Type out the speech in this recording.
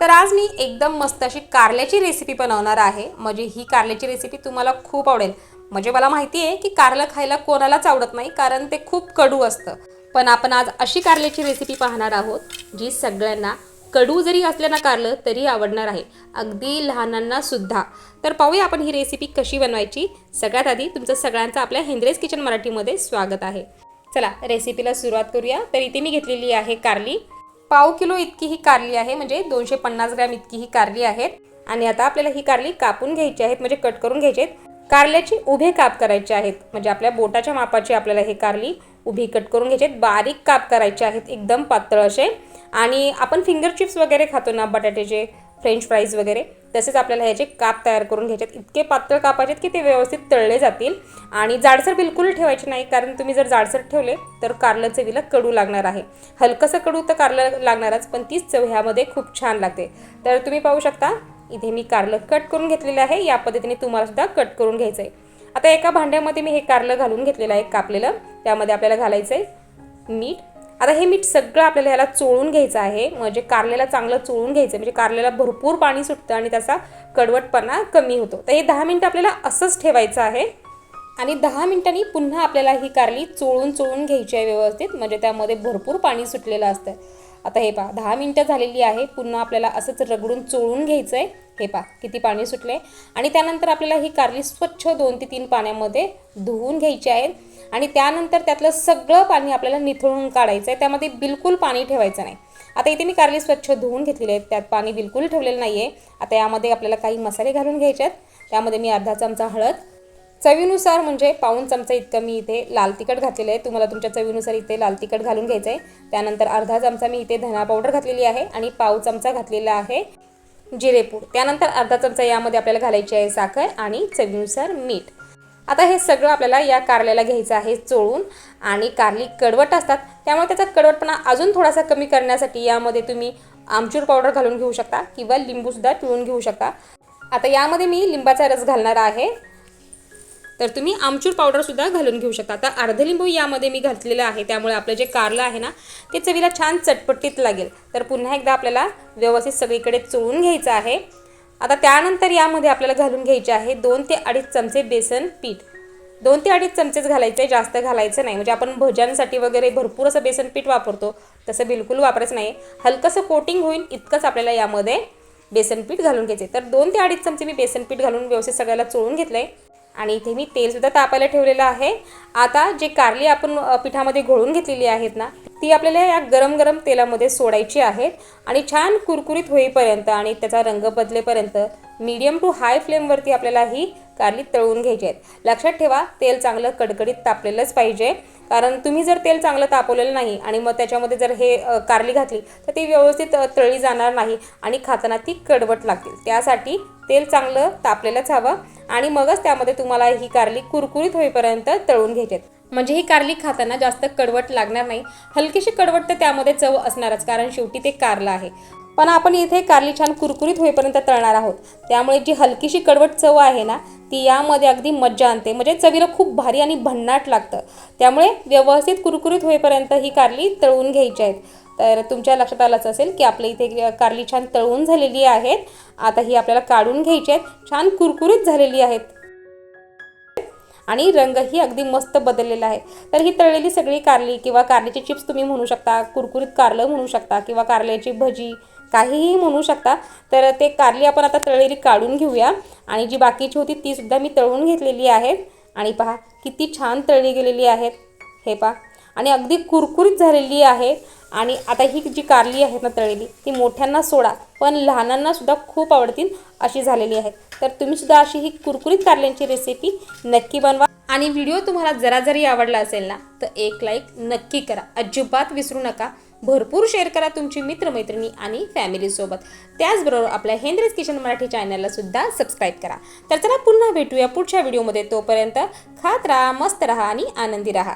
तर आज मी एकदम मस्त अशी कारल्याची रेसिपी बनवणार आहे. म्हणजे ही कारल्याची रेसिपी तुम्हाला खूप आवडेल. म्हणजे मला माहिती आहे की कारलं खायला कोणालाच आवडत नाही कारण ते खूप कडू असतं. पण आपण आज अशी कारल्याची रेसिपी पाहणार आहोत जी सगळ्यांना कडू जरी असलं ना कारलं तरी आवडणार आहे. अगदी लहानांना सुद्धा. तर पाहूया आपण ही रेसिपी कशी बनवायची. सगळ्यात आधी तुमचं सगळ्यांचं आपल्या हेंद्रेस किचन मराठीमध्ये स्वागत आहे. चला रेसिपीला सुरुवात करूया. तर इथे मी घेतलेली आहे कारली. पाव किलो इतकी ही कारली आहे म्हणजे दोनशे पन्नास ग्रॅम इतकी ही कारली आहेत. आणि आता आपल्याला ही कारली कापून घ्यायची आहेत म्हणजे कट करून घ्यायची आहेत. कारल्याची उभे काप करायचे आहेत म्हणजे आपल्या बोटाच्या मापाची आपल्याला हे कारली उभी कट करून घ्यायचे आहेत. बारीक काप करायचे आहेत एकदम पातळ असे. आणि आपण फिंगर चिप्स वगैरे खातो ना बटाट्याचे फ्रेंच फ्राईज वगैरे तसेच आपल्याला ह्याचे काप तयार करून घ्यायचे आहेत इतके पातळ कापायचे आहेत की ते व्यवस्थित तळले जातील. आणि जाडसर बिलकुल ठेवायचे नाही कारण तुम्ही जर जाडसर ठेवले तर कारलं चवीला कडू लागणार आहे. हलकंसं कडू तर कारलं लागणारच पण तीच चव ह्यामध्ये खूप छान लागते. तर तुम्ही पाहू शकता इथे मी कारलं कट करून घेतलेलं आहे. या पद्धतीने तुम्हालासुद्धा कट करून घ्यायचं आहे आता एका भांड्यामध्ये मी हे कारलं घालून घेतलेलं आहे कापलेलं. त्यामध्ये आपल्याला घालायचं आहे मीठ आता हे मीठ सगळं आपल्याला ह्याला चोळून घ्यायचं आहे. म्हणजे कारल्याला चांगलं चोळून घ्यायचं म्हणजे कारल्याला भरपूर पाणी सुटतं आणि त्याचा कडवटपणा कमी होतो. तर हे दहा मिनटं आपल्याला असंच ठेवायचं आहे. आणि दहा मिनिटांनी पुन्हा आपल्याला ही कारली चोळून चोळून घ्यायची आहे व्यवस्थित. म्हणजे त्यामध्ये भरपूर पाणी सुटलेलं असतं आता हे पहा दहा मिनटं झालेली आहे. पुन्हा आपल्याला असंच रगडून चोळून घ्यायचं आहे हे पहा किती पाणी सुटले आणि त्यानंतर आपल्याला ही कारली स्वच्छ दोन ते तीन पाण्यामध्ये धुवून घ्यायची आहे. आणि त्यानंतर त्यातलं सगळं पाणी आपल्याला निथळून काढायचं आहे त्यामध्ये बिलकुल पाणी ठेवायचं नाही. आता इथे मी कारली स्वच्छ धुवून घेतलेली आहे. त्यात पाणी बिलकुल ठेवलेलं नाही आहे आता यामध्ये आपल्याला काही मसाले घालून घ्यायचे आहेत. त्यामध्ये मी अर्धा चमचा हळद चवीनुसार म्हणजे पाऊन चमचा इतकं मी इथे लाल तिखट घातलेलं आहे. तुम्हाला तुमच्या चवीनुसार इथे लाल तिखट घालून घ्यायचं आहे त्यानंतर अर्धा चमचा मी इथे धना पावडर घातलेली आहे आणि पाव चमचा घातलेला आहे जिरेपूड. त्यानंतर अर्धा चमचा यामध्ये आपल्याला घालायची आहे साखर आणि चवीनुसार मीठ. आता हे सगळं आपल्याला या कारल्याला घ्यायचं आहे चोळून आणि कारली कडवट असतात. त्यामुळे त्याचा कडवटपणा अजून थोडासा कमी करण्यासाठी यामध्ये तुम्ही आमचूर पावडर घालून घेऊ शकता किंवा लिंबूसुद्धा पिळून घेऊ शकता. आता यामध्ये मी लिंबाचा रस घालणार आहे. तर तुम्ही आमचूर पावडरसुद्धा घालून घेऊ शकता. आता अर्ध लिंबू यामध्ये मी घातलेलं आहे त्यामुळे आपलं जे कारलं आहे ना ते चवीला छान चटपटीत लागेल. तर पुन्हा एकदा आपल्याला व्यवस्थित सगळीकडे चोळून घ्यायचं आहे. आता त्यानंतर यामध्ये आपल्याला घालून घ्यायचे आहे दोन ते अडीच चमचे बेसन पीठ. दोन ते अडीच चमचेच घालायचे जास्त घालायचं नाही. म्हणजे आपण भज्यांसाठी वगैरे भरपूर असं बेसन पीठ वापरतो तसं बिलकुल वापरायचं नाही. हलकंसं कोटिंग होईल इतकंच आपल्याला यामध्ये बेसन पीठ घालून घ्यायचे तर दोन ते अडीच चमचे मी बेसन पीठ घालून व्यवस्थित सगळ्याला चोळून घेतलं आहे आणि इथे मी तेलसुद्धा तापायला ठेवलेलं आहे. आता जे कारली आपण पिठामध्ये घोळून घेतलेली आहेत ना ती आपल्याला या गरम गरम तेलामध्ये सोडायची आहेत आणि छान कुरकुरीत होईपर्यंत आणि त्याचा रंग बदलेपर्यंत मीडियम टू हाय फ्लेमवरती आपल्याला ही कारली तळून घ्यायची आहेत. लक्षात ठेवा तेल चांगलं कडकडीत तापलेलंच पाहिजे. कारण तुम्ही जर तेल चांगलं तापवलेलं नाही आणि मग त्याच्यामध्ये जर हे कारली घातली तर ती व्यवस्थित तळली जाणार नाही आणि खाताना ती कडवट लागतील. त्यासाठी तेल चांगलं तापलेलंच हवं आणि मगच त्यामध्ये तुम्हाला ही कारली कुरकुरीत होईपर्यंत तळून घ्यायची आहेत. म्हणजे ही कारली खाताना जास्त कडवट लागणार नाही. हलकीशी कडवट तर त्यामध्ये चव असणारच कारण शेवटी ते कारलं आहे. पण आपण इथे कारली छान कुरकुरीत होईपर्यंत तळणार आहोत. त्यामुळे जी हलकीशी कडवट चव आहे ना ती यामध्ये अगदी मज्जा आणते. म्हणजे चवीला खूप भारी आणि भन्नाट लागतं. त्यामुळे व्यवस्थित कुरकुरीत होईपर्यंत ही कारली तळून घ्यायची आहेत. तर तुमच्या लक्षात आलंच असेल की आपल्या इथे कारली छान तळून झालेली आहेत. आता ही आपल्याला काढून घ्यायची आहेत. छान कुरकुरीत झालेली आहेत. आणि रंगही अगदी मस्त बदललेला आहे. तर ही तळलेली सगळी कारली किंवा कारलीचे चिप्स तुम्ही म्हणू शकता कुरकुरीत कारलं म्हणू शकता किंवा कारल्याची भजी काहीही म्हणू शकता. तर ते कारली आपण आता तळलेली काढून घेऊया. आणि जी बाकीची होती ती सुद्धा मी तळून घेतलेली आहे. आणि पहा किती छान तळली गेलेली आहेत हे पहा. आणि अगदी कुरकुरीत झालेली आहे. आणि आता ही जी कारली आहे ना तळलेली ती मोठ्यांना सोडा पण लहानांना सुद्धा खूप आवडतील अशी झालेली आहे. तर तुम्ही सुद्धा अशी ही कुरकुरीत कारल्यांची रेसिपी नक्की बनवा. आणि व्हिडिओ तुम्हाला जरा जरी आवडला असेल ना तर एक लाईक नक्की करा. अजिबात विसरू नका. भरपूर शेअर करा तुमची मित्रमैत्रिणी आणि फॅमिलीसोबत त्याचबरोबर आपल्या हेंद्रेज किचन मराठी चॅनलला सुद्धा सबस्क्राईब करा. तर चला पुन्हा भेटूया पुढच्या व्हिडिओमध्ये तोपर्यंत खात राहा मस्त राहा आणि आनंदी राहा.